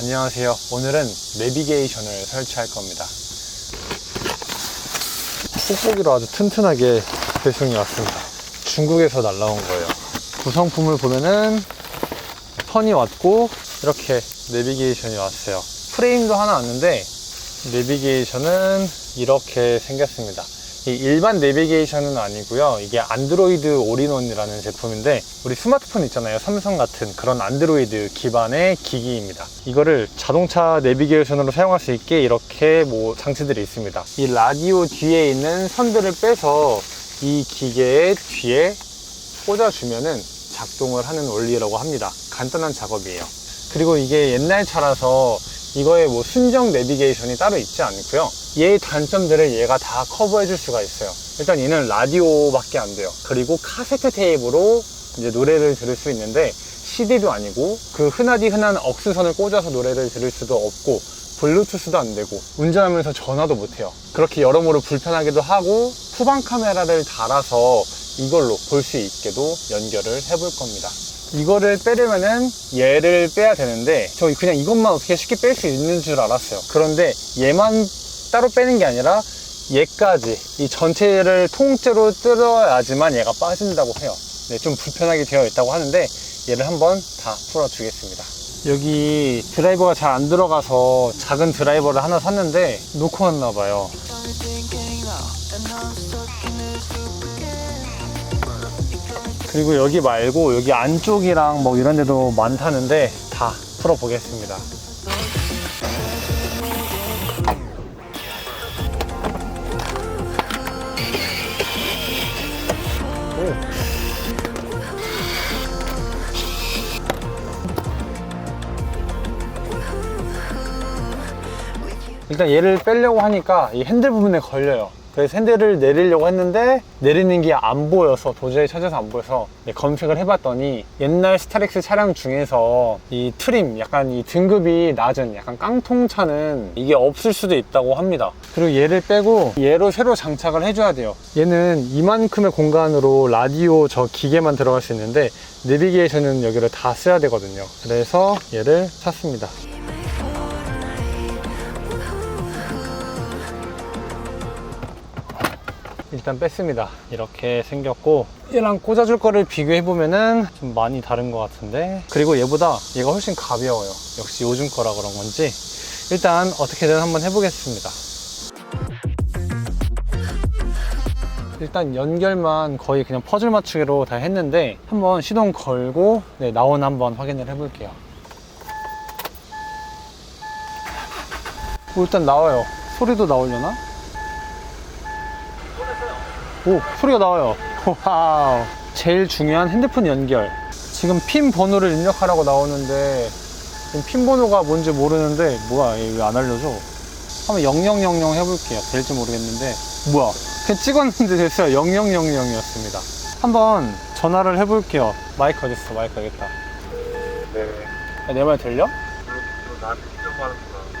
안녕하세요. 오늘은 내비게이션을 설치할 겁니다. 뽁뽁이로 아주 튼튼하게 배송이 왔습니다. 중국에서 날라온 거예요. 구성품을 보면은 선이 왔고 이렇게 내비게이션이 왔어요. 프레임도 하나 왔는데 내비게이션은 이렇게 생겼습니다. 이 일반 내비게이션은 아니고요. 이게 안드로이드 올인원이라는 제품인데 우리 스마트폰 있잖아요. 삼성 같은 그런 안드로이드 기반의 기기입니다. 이거를 자동차 내비게이션으로 사용할 수 있게 이렇게 뭐 장치들이 있습니다. 이 라디오 뒤에 있는 선들을 빼서 이 기계의 뒤에 꽂아주면은 작동을 하는 원리라고 합니다. 간단한 작업이에요. 그리고 이게 옛날 차라서 이거에 뭐 순정 내비게이션이 따로 있지 않고요. 얘의 단점들을 얘가 다 커버해 줄 수가 있어요. 일단 얘는 라디오밖에 안 돼요. 그리고 카세트 테이프로 이제 노래를 들을 수 있는데 CD도 아니고 그 흔하디 흔한 억스선을 꽂아서 노래를 들을 수도 없고 블루투스도 안 되고 운전하면서 전화도 못 해요. 그렇게 여러모로 불편하기도 하고 후방 카메라를 달아서 이걸로 볼 수 있게도 연결을 해볼 겁니다. 이거를 빼려면은 얘를 빼야 되는데 저 그냥 이것만 어떻게 쉽게 뺄 수 있는 줄 알았어요. 그런데 얘만 따로 빼는 게 아니라 얘까지 이 전체를 통째로 뜯어야지만 얘가 빠진다고 해요. 네, 좀 불편하게 되어 있다고 하는데 얘를 한번 다 풀어 주겠습니다. 여기 드라이버가 잘 안 들어가서 작은 드라이버를 하나 샀는데 놓고 왔나 봐요. 그리고 여기 말고 여기 안쪽이랑 뭐 이런 데도 많다는데 다 풀어 보겠습니다. 일단 얘를 빼려고 하니까 이 핸들 부분에 걸려요. 그래서 핸들을 내리려고 했는데 내리는 게 안 보여서 도저히 찾아서 안 보여서 네, 검색을 해봤더니 옛날 스타렉스 차량 중에서 이 트림 약간 이 등급이 낮은 약간 깡통차는 이게 없을 수도 있다고 합니다. 그리고 얘를 빼고 얘로 새로 장착을 해줘야 돼요. 얘는 이만큼의 공간으로 라디오 저 기계만 들어갈 수 있는데 내비게이션은 여기를 다 써야 되거든요. 그래서 얘를 샀습니다. 일단 뺐습니다. 이렇게 생겼고 얘랑 꽂아줄 거를 비교해 보면은 좀 많이 다른 것 같은데 그리고 얘보다 얘가 훨씬 가벼워요. 역시 요즘 거라 그런 건지 일단 어떻게든 한번 해보겠습니다. 일단 연결만 거의 그냥 퍼즐 맞추기로 다 했는데 한번 시동 걸고 네, 나오나 한번 확인을 해볼게요. 오, 일단 나와요. 소리도 나오려나? 오, 소리가 나와요. 와우. 제일 중요한 핸드폰 연결. 지금 핀 번호를 입력하라고 나오는데, 핀 번호가 뭔지 모르는데, 뭐야, 왜 안 알려줘? 한번 0000 해볼게요. 될지 모르겠는데. 뭐야. 그냥 찍었는데 됐어요. 0000이었습니다. 한번 전화를 해볼게요. 마이크 어딨어? 마이크 여기 있다. 네. 내말 들려?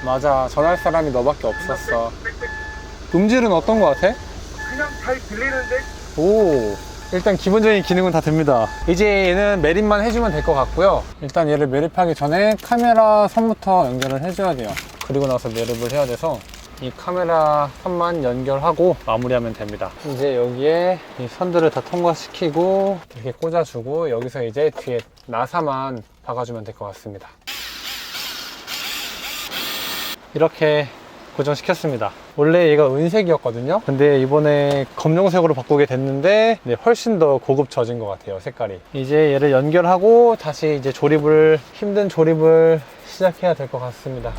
맞아. 전화할 사람이 너밖에 없었어. 음질은 어떤 거 같아? 그냥 잘 들리는데? 오 일단 기본적인 기능은 다 됩니다. 이제 얘는 매립만 해주면 될 것 같고요. 일단 얘를 매립하기 전에 카메라 선부터 연결을 해줘야 돼요. 그리고 나서 매립을 해야 돼서 이 카메라 선만 연결하고 마무리하면 됩니다. 이제 여기에 이 선들을 다 통과시키고 이렇게 꽂아주고 여기서 이제 뒤에 나사만 박아주면 될 것 같습니다. 이렇게 고정시켰습니다. 원래 얘가 은색이었거든요. 근데 이번에 검정색으로 바꾸게 됐는데 네, 훨씬 더 고급져진 것 같아요. 색깔이. 이제 얘를 연결하고 다시 이제 조립을 힘든 조립을 시작해야 될 것 같습니다.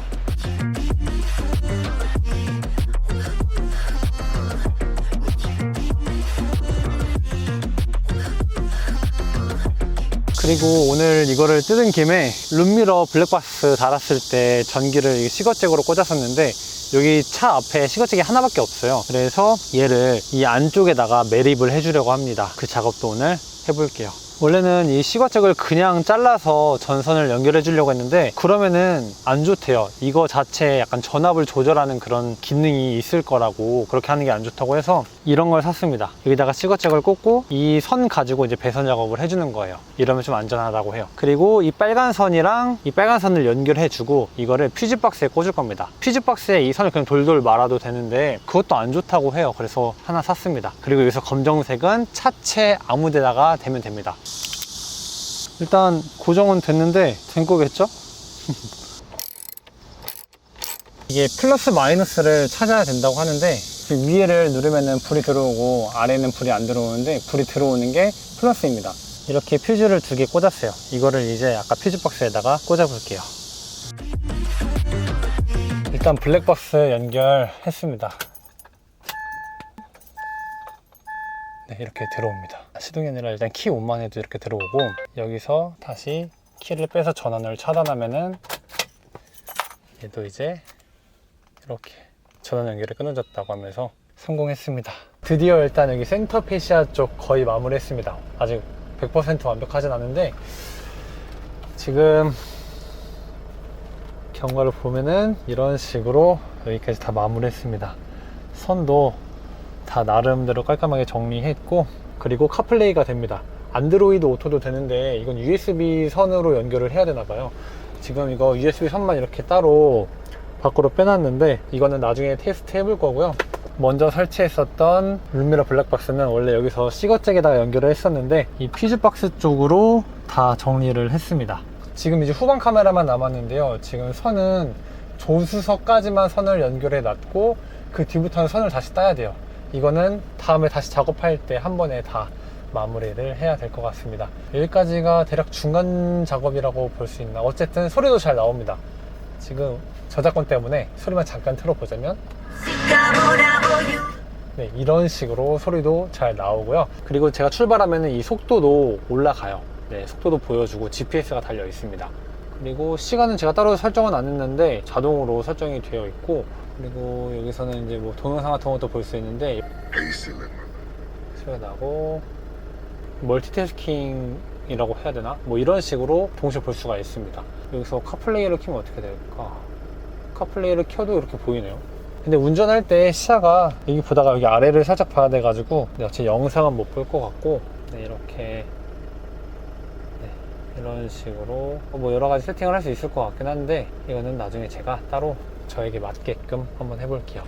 그리고 오늘 이거를 뜯은 김에 룸미러 블랙박스 달았을 때 전기를 시거잭으로 꽂았었는데 여기 차 앞에 시거잭이 하나밖에 없어요. 그래서 얘를 이 안쪽에다가 매립을 해주려고 합니다. 그 작업도 오늘 해볼게요. 원래는 이 시거잭을 그냥 잘라서 전선을 연결해 주려고 했는데 그러면은 안 좋대요. 이거 자체에 약간 전압을 조절하는 그런 기능이 있을 거라고 그렇게 하는 게 안 좋다고 해서 이런 걸 샀습니다. 여기다가 시거잭을 꽂고 이 선 가지고 이제 배선 작업을 해주는 거예요. 이러면 좀 안전하다고 해요. 그리고 이 빨간 선이랑 이 빨간 선을 연결해 주고 이거를 퓨즈 박스에 꽂을 겁니다. 퓨즈 박스에 이 선을 그냥 돌돌 말아도 되는데 그것도 안 좋다고 해요. 그래서 하나 샀습니다. 그리고 여기서 검정색은 차체 아무 데다가 대면 됩니다. 일단 고정은 됐는데 된 거겠죠? 이게 플러스 마이너스를 찾아야 된다고 하는데 위에를 누르면은 불이 들어오고 아래는 불이 안 들어오는데 불이 들어오는 게 플러스입니다. 이렇게 퓨즈를 두 개 꽂았어요. 이거를 이제 아까 퓨즈 박스에다가 꽂아 볼게요. 일단 블랙박스 연결했습니다. 네, 이렇게 들어옵니다. 시동이 아니라 일단 키 온만 해도 이렇게 들어오고 여기서 다시 키를 빼서 전원을 차단하면은 얘도 이제 이렇게 전원 연결이 끊어졌다고 하면서 성공했습니다. 드디어 일단 여기 센터 페시아 쪽 거의 마무리했습니다. 아직 100% 완벽하진 않은데 지금 경과를 보면은 이런 식으로 여기까지 다 마무리했습니다. 선도 다 나름대로 깔끔하게 정리했고 그리고 카플레이가 됩니다. 안드로이드 오토도 되는데 이건 USB 선으로 연결을 해야 되나 봐요. 지금 이거 USB 선만 이렇게 따로 밖으로 빼놨는데 이거는 나중에 테스트 해볼 거고요. 먼저 설치했었던 룸미러 블랙박스는 원래 여기서 시거잭에다가 연결을 했었는데 이 퓨즈 박스 쪽으로 다 정리를 했습니다. 지금 이제 후방 카메라만 남았는데요. 지금 선은 조수석까지만 선을 연결해 놨고 그 뒤부터는 선을 다시 따야 돼요. 이거는 다음에 다시 작업할 때 한 번에 다 마무리를 해야 될 것 같습니다. 여기까지가 대략 중간 작업이라고 볼 수 있나. 어쨌든 소리도 잘 나옵니다. 지금 저작권 때문에 소리만 잠깐 틀어보자면 네, 이런 식으로 소리도 잘 나오고요. 그리고 제가 출발하면 이 속도도 올라가요. 네, 속도도 보여주고 GPS가 달려 있습니다. 그리고 시간은 제가 따로 설정은 안 했는데 자동으로 설정이 되어 있고 그리고 여기서는 이제 뭐 동영상 같은 것도 볼 수 있는데 소리가 나고 멀티태스킹 이라고 해야 되나? 뭐 이런 식으로 동시에 볼 수가 있습니다. 여기서 카플레이를 켜면 어떻게 될까? 카플레이를 켜도 이렇게 보이네요. 근데 운전할 때 시야가 여기 보다가 여기 아래를 살짝 봐야 돼가지고 제 영상은 못 볼 것 같고 네, 이렇게 네, 이런 식으로 뭐 여러 가지 세팅을 할 수 있을 것 같긴 한데 이거는 나중에 제가 따로 저에게 맞게끔 한번 해볼게요.